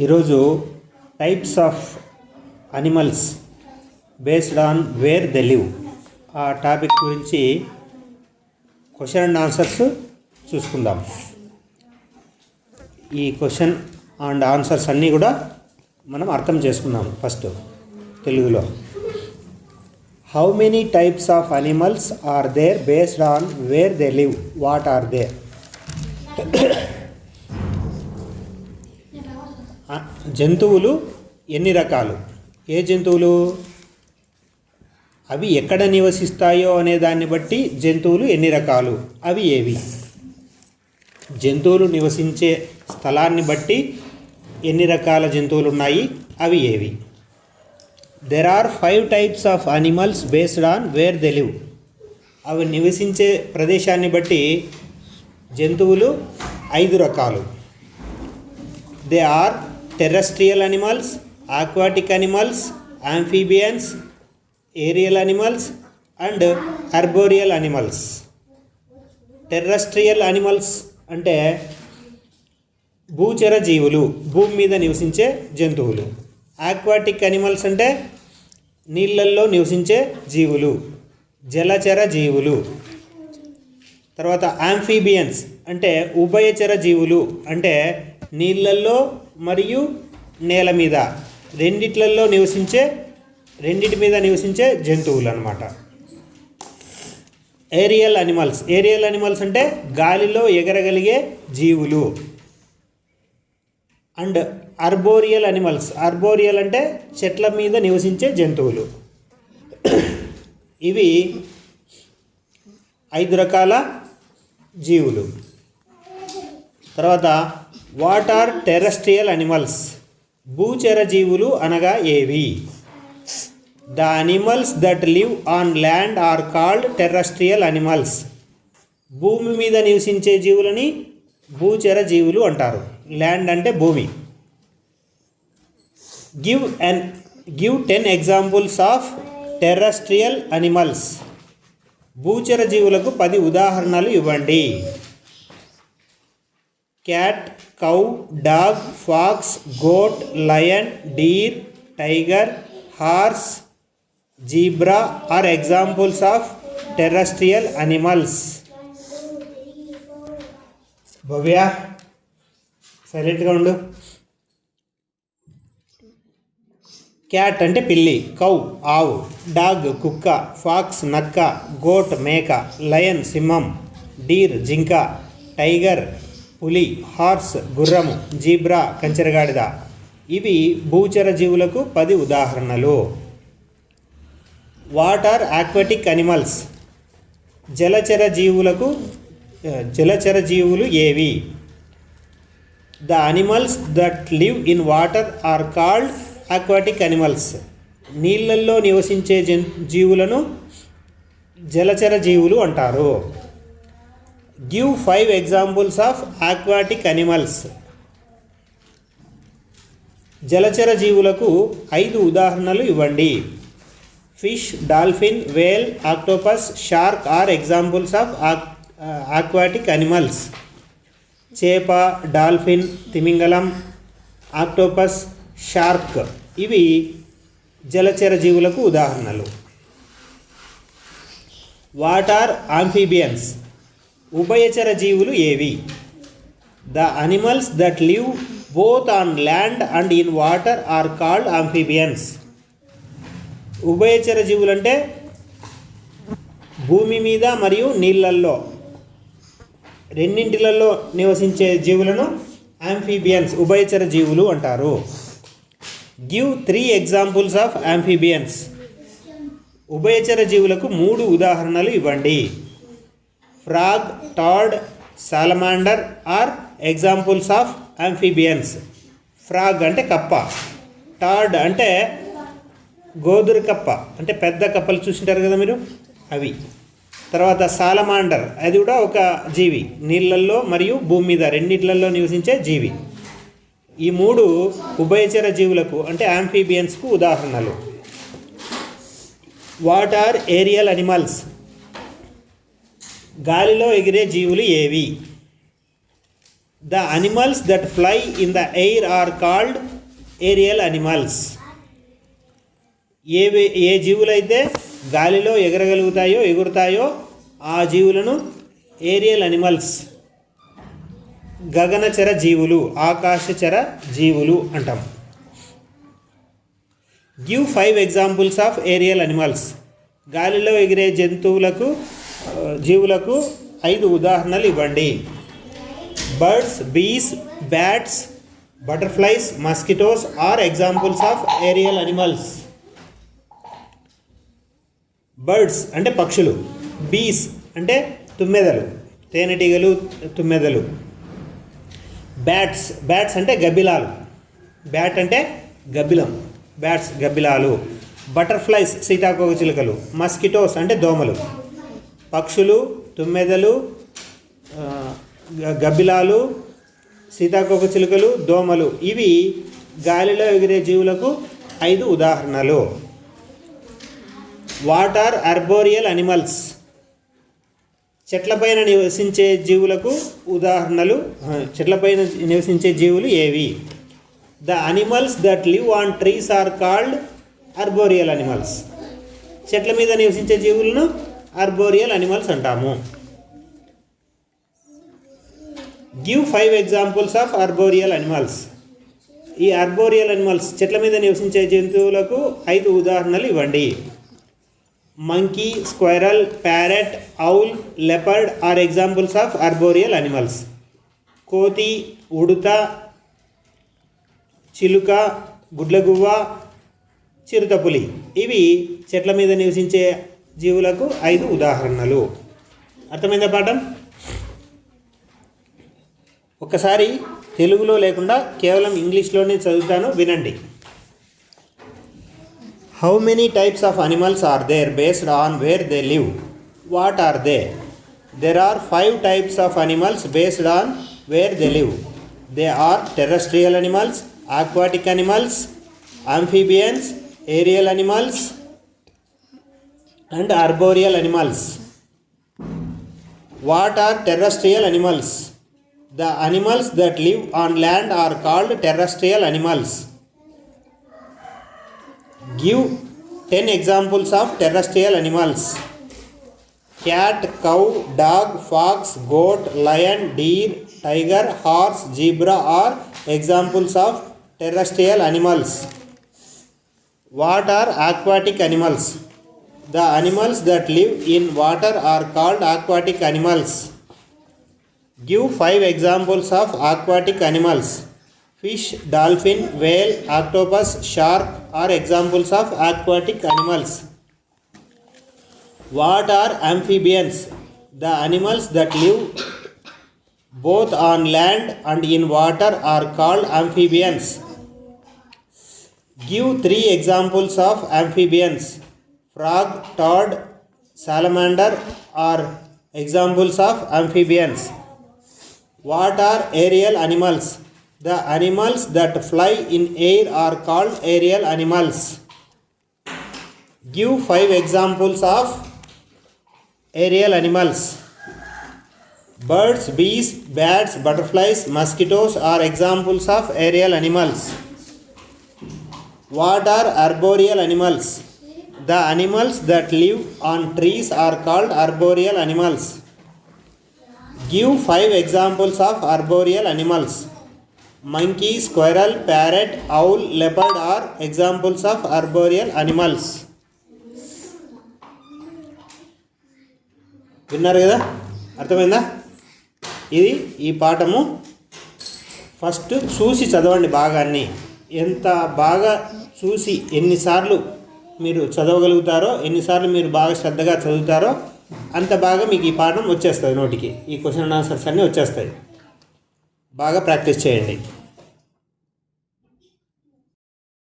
ఈరోజు types of animals based on where the live ఆ topic గురించి క్వశ్చన్ అండ్ ఆన్సర్స్ చూసుకుందాం ఈ క్వశ్చన్ అండ్ ఆన్సర్స్ అన్నీ కూడా మనం అర్థం చేసుకుందాం ఫస్ట్ తెలుగులో how many types of animals are there based on where they live what are there జంతువులు ఎన్ని రకాలు ఏ జంతువులు అవి ఎక్కడ నివసిస్తాయో అనే దాన్ని బట్టి జంతువులు ఎన్ని రకాలు అవి ఏవి జంతువులు నివసించే స్థలాన్ని బట్టి ఎన్ని రకాల జంతువులు ఉన్నాయి అవి ఏవి there are five types of animals based on where they live అవి నివసించే ప్రదేశాన్ని బట్టి జంతువులు ఐదు రకాలు they are terrestrial animals aquatic animals amphibians aerial animals and arboreal animals terrestrial animals అంటే భూచర జీవులు భూమి మీద నివసించే జంతువులు ఆక్వాటిక్ అనిమల్స్ అంటే నీళ్ళల్లో నివసించే జీవులు జలచర జీవులు తర్వాత ఆంఫీబియన్స్ అంటే ఉభయచర జీవులు అంటే నీళ్ళల్లో మరియు నేల మీద రెండిట్లలో నివసించే రెండిటి మీద నివసించే జంతువులు అనమాట ఏరియల్ అనిమల్స్ ఏరియల్ అనిమల్స్ అంటే గాలిలో ఎగరగలిగే జీవులు అండ్ అర్బోరియల్ అనిమల్స్ అర్బోరియల్ అంటే చెట్ల మీద నివసించే జంతువులు ఇవి ఐదు రకాల జీవులు తర్వాత వాట్ ఆర్ టెరెస్ట్రియల్ అనిమల్స్ భూచర జీవులు అనగా ఏవి the animals that live on land are called terrestrial animals భూమి మీద నివసించే జీవులని భూచర జీవులు అంటారు ల్యాండ్ అంటే భూమి give an give ten examples of terrestrial animals భూచర జీవులకు పది ఉదాహరణలు ఇవ్వండి cat cow dog fox goat lion deer tiger horse zebra are examples of terrestrial animals Bhavya సైలెంట్గా ఉండు క్యాట్ అంటే పిల్లి కౌ ఆవు డాగ్ కుక్క ఫాక్స్ నక్క గోట్ మేక లయన్ సింహం డీర్ జింక టైగర్ పులి హార్స్ గుర్రము జీబ్రా కంచెరగాడిద ఇవి భూచర జీవులకు పది ఉదాహరణలు వాటర్ ఆక్వాటిక్ అనిమల్స్ జలచర జీవులకు జలచర జీవులు ఏవి the animals that live in water are called aquatic animals నీళ్ళల్లో నివసించే జీవులను జలచర జీవులు అంటారు give five examples of aquatic animals జలచర జీవులకు ఐదు ఉదాహరణలు ఇవ్వండి fish dolphin whale octopus shark are examples of aquatic animals చేప డాల్ఫిన్ తిమింగలం ఆక్టోపస్ షార్క్ ఇవి జలచర జీవులకు ఉదాహరణలు వాట్ ఆర్ ఆంఫీబియన్స్ ఉభయచర జీవులు ఏవి the animals that live both on land and in water are called amphibians ఉభయచర జీవులు అంటే భూమి మీద మరియు నీళ్ళల్లో రెండింటిలలో నివసించే జీవులను యాంఫీబియన్స్ ఉభయచర జీవులు అంటారు give three examples of amphibians ఉభయచర జీవులకు మూడు ఉదాహరణలు ఇవ్వండి frog toad salamander are examples of amphibians frog అంటే కప్ప టాడ్ అంటే గోదురు కప్ప అంటే పెద్ద కప్పలు చూసింటారు కదా మీరు అవి తర్వాత సాలమాండర్ అది కూడా ఒక జీవి నీళ్ళల్లో మరియు భూమి మీద రెండిట్లలో నివసించే జీవి ఈ మూడు ఉభయచర జీవులకు అంటే యాంఫీబియన్స్కు ఉదాహరణలు వాట్ ఆర్ ఏరియల్ అనిమల్స్ గాలిలో ఎగిరే జీవులు ఏవి the animals that fly in the air are called aerial animals ఏ ఏ జీవులైతే గాలిలో ఎగరగలుగుతాయో ఎగురుతాయో ఆ జీవులను ఏరియల్ అనిమల్స్ గగనచర జీవులు ఆకాశచర జీవులు అంటాం give five examples of aerial animals గాలిలో ఎగిరే జంతువులకు జీవులకు ఐదు ఉదాహరణలు ఇవ్వండి birds bees bats butterflies mosquitoes are examples of aerial animals birds అంటే పక్షులు బీస్ అంటే తుమ్మెదలు తేనెటీగలు తుమ్మెదలు బ్యాట్స్ బ్యాట్స్ అంటే గబ్బిలాలు బ్యాట్ అంటే గబ్బిలం బ్యాట్స్ గబ్బిలాలు బటర్ఫ్లైస్ సీతాకోక చిలుకలు మస్కిటోస్ అంటే దోమలు పక్షులు తుమ్మెదలు గబ్బిలాలు సీతాకోక చిలుకలు దోమలు ఇవి గాలిలో ఎగిరే జీవులకు ఐదు ఉదాహరణలు వాట్ ఆర్ అర్బోరియల్ అనిమల్స్ చెట్లపైన నివసించే జీవులకు ఉదాహరణలు చెట్లపైన నివసించే జీవులు ఏవి the animals that live on trees are called arboreal animals చెట్ల మీద నివసించే జీవులను అర్బోరియల్ అనిమల్స్ అంటాము give five examples of arboreal animals ఈ అర్బోరియల్ అనిమల్స్ చెట్ల మీద నివసించే జంతువులకు ఐదు ఉదాహరణలు ఇవ్వండి monkey squirrel parrot owl leopard are examples of arboreal animals కోతి ఉడుత చిలుక గుడ్లగువ్వ చిరుతపులి ఇవి చెట్ల మీద నివసించే జీవులకు ఐదు ఉదాహరణలు అర్థమైందా పాఠం ఒకసారి తెలుగులో లేకుండా కేవలం ఇంగ్లీష్లోనే చదువుతాను వినండి how many types of animals are there based on where they live what are they there are five types of animals based on where they live they are terrestrial animals aquatic animals amphibians aerial animals and arboreal animals. What are terrestrial animals? The animals that live on land are called terrestrial animals. Give 10 examples of terrestrial animals. Cat, cow, dog, fox, goat, lion, deer, tiger, horse, zebra are examples of terrestrial animals. What are aquatic animals? The animals that live in water are called aquatic animals. Give five examples of aquatic animals. Fish, dolphin, whale, octopus, shark are examples of aquatic animals. What are amphibians? The animals that live both on land and in water are called amphibians. Give three examples of amphibians frog, toad, salamander are examples of amphibians. What are aerial animals? The animals that fly in air are called aerial animals. Give five examples of aerial animals. Birds, bees, bats, butterflies, mosquitoes are examples of aerial animals. What are arboreal animals? The animals that live on trees are called arboreal animals give five examples of arboreal animals monkey squirrel parrot owl leopard are examples of arboreal animals విన్నారు కదా అర్థమైందా ఇది ఈ పాఠము first చూసి చదవండి బాగా ఎంత బాగా చూసి ఎన్నిసార్లు మీరు చదవగలుగుతారో ఎన్నిసార్లు మీరు బాగా శ్రద్ధగా చదువుతారో అంత బాగా మీకు ఈ పాఠం వచ్చేస్తుంది నోటికి ఈ క్వశ్చన్ ఆన్సర్స్ అన్నీ వచ్చేస్తాయి బాగా ప్రాక్టీస్ చేయండి